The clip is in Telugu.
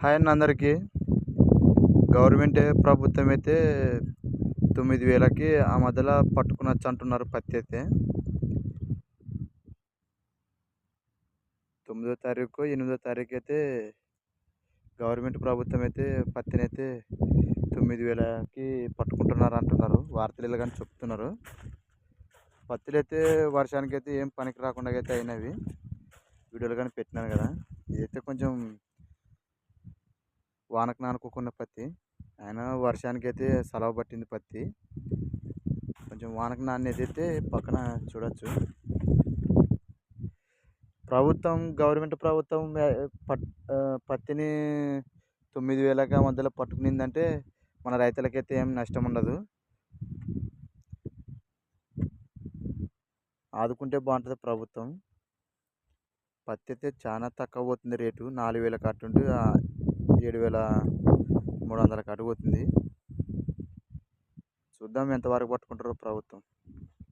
హాయ్ అన్న అందరికీ. గవర్నమెంట్ ప్రభుత్వం అయితే తొమ్మిది వేలకి ఆ మధ్యలో పట్టుకునొచ్చు అంటున్నారు పత్తి అయితే. తొమ్మిదో తారీఖు ఎనిమిదో తారీఖు అయితే గవర్నమెంట్ ప్రభుత్వం అయితే పత్తిని అయితే తొమ్మిది వేలకి పట్టుకుంటున్నారు అంటున్నారు. వార్తలు కానీ చెప్తున్నారు. పత్తిలు అయితే వర్షానికి అయితే ఏం పనికి రాకుండా అయితే అయినవి. వీడియోలు కానీ పెట్టినాను కదా. ఇదైతే కొంచెం వానకు నానుకోకున్న పత్తి. ఆయన వర్షానికి అయితే సలవ పట్టింది పత్తి. కొంచెం వానకు నాణ్యత అయితే పక్కన చూడొచ్చు. ప్రభుత్వం గవర్నమెంట్ ప్రభుత్వం పట్ పత్తిని తొమ్మిది వేలగా మధ్యలో పట్టుకునిందంటే మన రైతులకైతే ఏం నష్టం ఉండదు. ఆదుకుంటే బాగుంటుంది ప్రభుత్వం. పత్తి అయితే చాలా తక్కువ పోతుంది రేటు. నాలుగు వేల కట్టుండి ఏడు వేల మూడు వందలకు అడుగుతుంది చూద్దాం ఎంతవరకు పట్టుకుంటారో ప్రభుత్వం.